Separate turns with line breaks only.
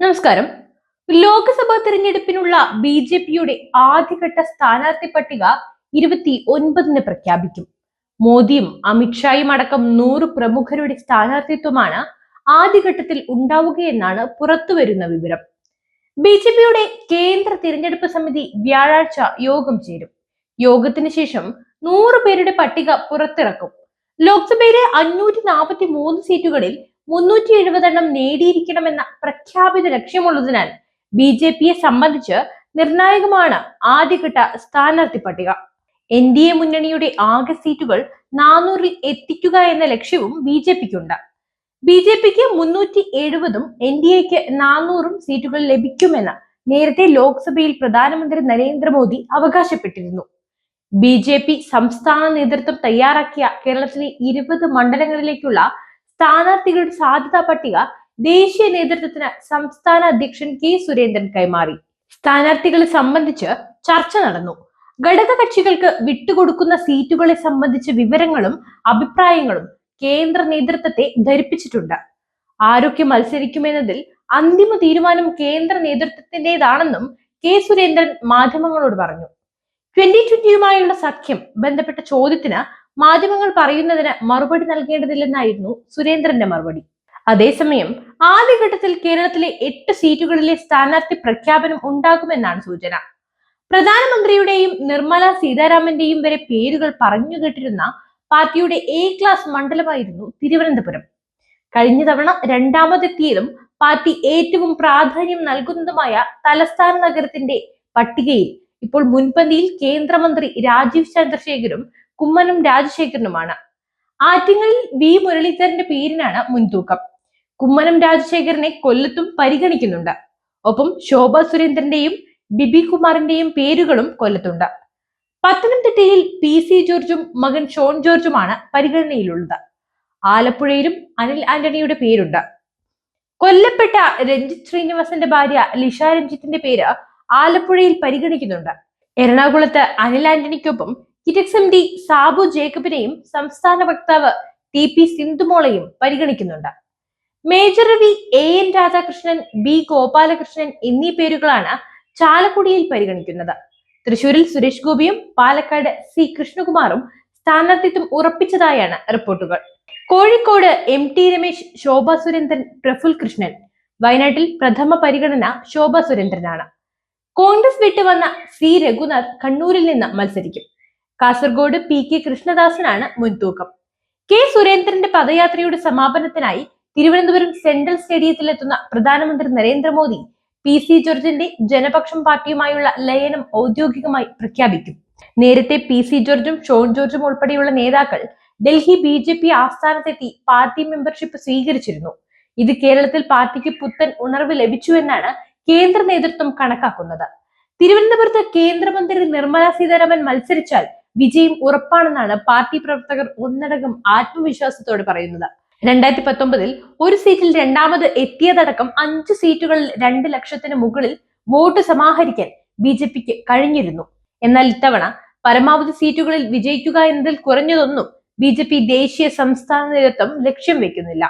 നമസ്കാരം. Lok Sabha തിരഞ്ഞെടുപ്പിനുള്ള B J പിയുടെ ആദ്യഘട്ട സ്ഥാനാർത്ഥി പട്ടിക ഇരുപത്തി ഒൻപതിന് പ്രഖ്യാപിക്കും. മോദിയും അമിത്ഷായും അടക്കം നൂറ് പ്രമുഖരുടെ സ്ഥാനാർത്ഥിത്വമാണ് ആദ്യഘട്ടത്തിൽ ഉണ്ടാവുകയെന്നാണ് പുറത്തുവരുന്ന വിവരം. ബി ജെ പിയുടെ കേന്ദ്ര തിരഞ്ഞെടുപ്പ് സമിതി വ്യാഴാഴ്ച യോഗം ചേരും. യോഗത്തിന് ശേഷം നൂറ് പേരുടെ പട്ടിക പുറത്തിറക്കും. ലോക്സഭയിലെ അഞ്ഞൂറ്റി നാൽപ്പത്തി മൂന്ന് സീറ്റുകളിൽ മുന്നൂറ്റി എഴുപതെണ്ണം നേടിയിരിക്കണമെന്ന പ്രഖ്യാപിത ലക്ഷ്യമുള്ളതിനാൽ ബി ജെ പിയെ സംബന്ധിച്ച് നിർണായകമാണ് ആദ്യഘട്ട സ്ഥാനാർത്ഥി പട്ടിക. എൻ ഡി എ മുന്നണിയുടെ ആകെ സീറ്റുകൾ നാനൂറിൽ എത്തിക്കുക എന്ന ലക്ഷ്യവും ബി ജെ പിക്കുണ്ട്. ബി ജെ പിക്ക് മുന്നൂറ്റി എഴുപതും എൻ ഡി എക്ക് നാനൂറും സീറ്റുകൾ ലഭിക്കുമെന്ന് നേരത്തെ ലോക്സഭയിൽ പ്രധാനമന്ത്രി നരേന്ദ്രമോദി അവകാശപ്പെട്ടിരുന്നു. ബി ജെ പി സംസ്ഥാന നേതൃത്വം തയ്യാറാക്കിയ കേരളത്തിലെ ഇരുപത് മണ്ഡലങ്ങളിലേക്കുള്ള സ്ഥാനാർത്ഥികളുടെ സാധ്യതാ പട്ടിക ദേശീയ നേതൃത്വത്തിന് സംസ്ഥാന അധ്യക്ഷൻ കെ സുരേന്ദ്രൻ കൈമാറി. സ്ഥാനാർത്ഥികളെ സംബന്ധിച്ച് ചർച്ച നടന്നു. ഘടക കക്ഷികൾക്ക് വിട്ടുകൊടുക്കുന്ന സീറ്റുകളെ സംബന്ധിച്ച വിവരങ്ങളും അഭിപ്രായങ്ങളും കേന്ദ്ര നേതൃത്വത്തെ ധരിപ്പിച്ചിട്ടുണ്ട്. ആരൊക്കെ മത്സരിക്കുമെന്നതിൽ അന്തിമ തീരുമാനം കേന്ദ്ര നേതൃത്വത്തിന്റേതാണെന്നും കെ സുരേന്ദ്രൻ മാധ്യമങ്ങളോട് പറഞ്ഞു. ട്വന്റി ട്വന്റിയുമായുള്ള സഖ്യം ബന്ധപ്പെട്ട ചോദ്യത്തിന് മാധ്യമങ്ങൾ പറയുന്നതിന് മറുപടി നൽകേണ്ടതില്ലെന്നായിരുന്നു സുരേന്ദ്രന്റെ മറുപടി. അതേസമയം ആദ്യഘട്ടത്തിൽ കേരളത്തിലെ എട്ട് സീറ്റുകളിലെ സ്ഥാനാർത്ഥി പ്രഖ്യാപനം ഉണ്ടാകുമെന്നാണ് സൂചന. പ്രധാനമന്ത്രിയുടെയും നിർമ്മല സീതാരാമന്റെയും വരെ പേരുകൾ പറഞ്ഞു കേട്ടിരുന്ന പാർട്ടിയുടെ എ ക്ലാസ് മണ്ഡലമായിരുന്നു തിരുവനന്തപുരം. കഴിഞ്ഞ തവണ രണ്ടാമതെത്തിയതും പാർട്ടി ഏറ്റവും പ്രാധാന്യം നൽകുന്നതുമായ തലസ്ഥാന നഗരത്തിന്റെ പട്ടികയിൽ ഇപ്പോൾ മുൻപന്തിയിൽ കേന്ദ്രമന്ത്രി രാജീവ് ചന്ദ്രശേഖരും കുമ്മനം രാജശേഖരനുമാണ്. ആറ്റിങ്ങളിൽ വി. മുരളീധരന്റെ പേരിനാണ് മുൻതൂക്കം. കുമ്മനം രാജശേഖരനെ കൊല്ലത്തും പരിഗണിക്കുന്നുണ്ട്. ഒപ്പം ശോഭ സുരേന്ദ്രന്റെയും ബിബി കുമാറിന്റെയും പേരുകളും കൊല്ലത്തുണ്ട്. പത്തനംതിട്ടയിൽ പി. സി. ജോർജും മകൻ ഷോൺ ജോർജുമാണ് പരിഗണനയിലുള്ളത്. ആലപ്പുഴയിലും അനിൽ ആന്റണിയുടെ പേരുണ്ട്. കൊല്ലപ്പെട്ട രഞ്ജിത് ശ്രീനിവാസന്റെ ഭാര്യ ലിഷ രഞ്ജിത്തിന്റെ പേര് ആലപ്പുഴയിൽ പരിഗണിക്കുന്നുണ്ട്. എറണാകുളത്ത് അനിൽ ആന്റണിക്കൊപ്പം കിറ്റക്സ് എം ഡി സാബു ജേക്കബിനെയും സംസ്ഥാന വക്താവ് ടി പി സിന്ധുമോളയും പരിഗണിക്കുന്നുണ്ട്. Major Ravi A N Radhakrishnan B Gopalakrishnan എന്നീ പേരുകളാണ് ചാലക്കുടിയിൽ പരിഗണിക്കുന്നത്. തൃശൂരിൽ സുരേഷ് ഗോപിയും പാലക്കാട് സി കൃഷ്ണകുമാറും സ്ഥാനാർത്ഥിത്വം ഉറപ്പിച്ചതായാണ് റിപ്പോർട്ടുകൾ. Kozhikode M T Ramesh Shobha Surendran Praful Krishnan. വയനാട്ടിൽ പ്രഥമ പരിഗണന ശോഭ സുരേന്ദ്രനാണ്. കോൺഗ്രസ് വിട്ടുവന്ന സി രഘുനാഥ് കണ്ണൂരിൽ നിന്ന് മത്സരിക്കും. കാസർഗോഡ് പി കെ കൃഷ്ണദാസനാണ് മുൻതൂക്കം. കെ സുരേന്ദ്രന്റെ പദയാത്രയുടെ സമാപനത്തിനായി തിരുവനന്തപുരം സെൻട്രൽ സ്റ്റേഡിയത്തിൽ സ്റ്റേഡിയത്തിലെത്തുന്ന പ്രധാനമന്ത്രി നരേന്ദ്രമോദി പി സി ജോർജിന്റെ ജനപക്ഷം പാർട്ടിയുമായുള്ള ലയനം ഔദ്യോഗികമായി പ്രഖ്യാപിക്കും. നേരത്തെ പി സി ജോർജും ഷോൺ ജോർജും ഉൾപ്പെടെയുള്ള നേതാക്കൾ ഡൽഹി ബി ജെ പി ആസ്ഥാനത്തെത്തി പാർട്ടി മെമ്പർഷിപ്പ് സ്വീകരിച്ചിരുന്നു. ഇത് കേരളത്തിൽ പാർട്ടിക്ക് പുത്തൻ ഉണർവ് ലഭിച്ചുവെന്നാണ് കേന്ദ്ര നേതൃത്വം കണക്കാക്കുന്നത്. തിരുവനന്തപുരത്ത് കേന്ദ്രമന്ത്രി നിർമ്മല സീതാരാമൻ മത്സരിച്ചാൽ വിജയം ഉറപ്പാണെന്നാണ് പാർട്ടി പ്രവർത്തകർ ഒന്നടങ്കം ആത്മവിശ്വാസത്തോടെ പറയുന്നത്. രണ്ടായിരത്തി പത്തൊമ്പതിൽ ഒരു സീറ്റിൽ രണ്ടാമത് എത്തിയതടക്കം അഞ്ച് സീറ്റുകളിൽ രണ്ട് ലക്ഷത്തിന് മുകളിൽ വോട്ട് സമാഹരിക്കാൻ ബി ജെ പിക്ക് കഴിഞ്ഞിരുന്നു. എന്നാൽ ഇത്തവണ പരമാവധി സീറ്റുകളിൽ വിജയിക്കുക എന്നതിൽ കുറഞ്ഞതൊന്നും ബി ജെ പി ദേശീയ സംസ്ഥാന നേതൃത്വം ലക്ഷ്യം വെക്കുന്നില്ല.